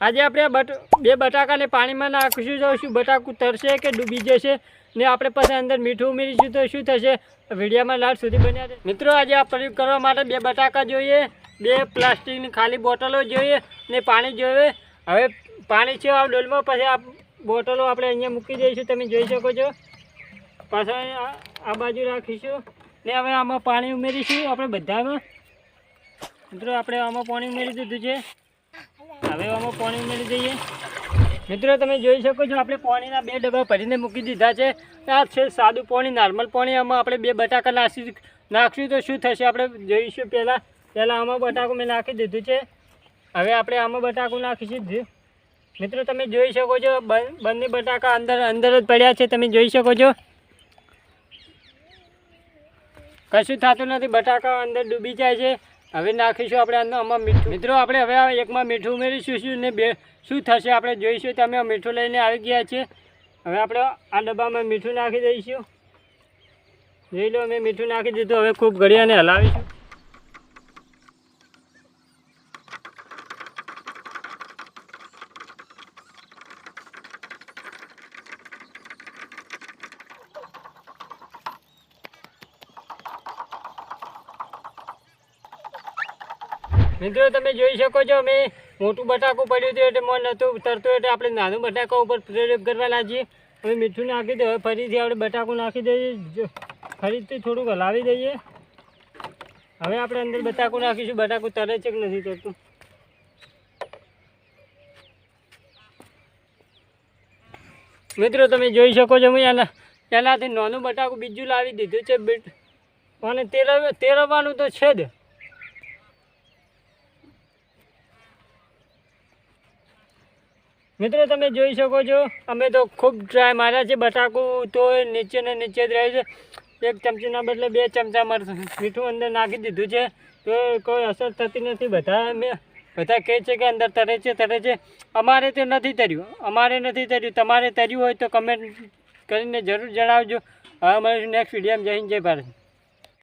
આજે આપણે બટ, બે બટાકાને પાણીમાં નાખીશું તો શું બટાકું તરશે કે ડૂબી જશે, ને આપણે પછી અંદર મીઠું ઉમેરીશું તો શું થશે? વિડીયામાં લાટ સુધી બન્યા. મિત્રો, આજે આ પ્રયોગ કરવા માટે બે બટાકા જોઈએ, બે પ્લાસ્ટિકની ખાલી બોટલો જોઈએ, ને પાણી જોઈએ. હવે પાણી છે આ ડોલમાં, પછી આ બોટલો આપણે અહીંયા મૂકી દઈશું, તમે જોઈ શકો છો. પાછા આ બાજુ રાખીશું, ને હવે આમાં પાણી ઉમેરીશું આપણે બધામાં. મિત્રો, આપણે આમાં પાણી ઉમેરી દીધું છે. હવે આમાં પાણી ઉમેરી દઈએ. મિત્રો, તમે જોઈ શકો છો, આપણે પાણીના બે ડબ્બા ભરીને મૂકી દીધા છે. આ છે સાદું પાણી, નોર્મલ પાણી. આમાં આપણે બે બટાકા નાખી નાખશું તો શું થશે? આપણે જોઈશું પહેલાં. પહેલાં આમાં બટાકું મેં નાખી દીધું છે. હવે આપણે આમાં બટાકું નાખીશું મિત્રો, તમે જોઈ શકો છો બંને બટાકા અંદર અંદર જ પડ્યા છે. તમે જોઈ શકો છો. કશું થતું નથી. બટાકા અંદર ડૂબી જાય છે. હવે નાખીશું આપણે અંદર આમાં મીઠું. મિત્રો, આપણે હવે એકમાં મીઠું ઉમેરીશું શું ને બે શું થશે આપણે જોઈશું. તમે આ મીઠું લઈને આવી ગયા છે હવે આપણે આ ડબ્બામાં મીઠું નાખી દઈશું. જોઈ લો મેં મીઠું નાખી દીધું. હવે ખૂબ ઘડિયાને હલાવીશું. મિત્રો, તમે જોઈ શકો છો, અમે મોટું બટાકું પડ્યું હતું એટલે મન નહોતું તરતું એટલે આપણે નાનું બટાકા ઉપર પ્રયોગ કરવા લાગીએ. હવે મીઠું નાખી દઈએ, હવે ફરીથી આપણે બટાકું નાખી દઈએ ફરીથી થોડુંક હલાવી દઈએ. હવે આપણે અંદર બટાકું નાખીશું, બટાકું તરે છે કે નથી તરતું? મિત્રો, તમે જોઈ શકો છો હું એના એનાથી નાનું બટાકું બીજું લાવી દીધું છે બીટ અને તેરવ તેરવવાનું તો છે જ. મિત્રો, તમે જોઈ શકો છો, અમે તો ખૂબ ટ્રાય માર્યા છે, બટાકું તો નીચે ને નીચે જ રહે છે. એક ચમચીના બદલે બે ચમચા મરચું મીઠું અંદર નાખી દીધું છે. તો કોઈ અસર થતી નથી. બધા અમે, બધા કહે છે કે અંદર તરે છે તરે છે. અમારે તે નથી તર્યું. અમારે નથી તર્યું. તમારે તર્યું હોય તો કમેન્ટ કરીને જરૂર જણાવજો. હવે મળીશું નેક્સ્ટ વિડીયોમાં જય હિન્દ, જય ભારત.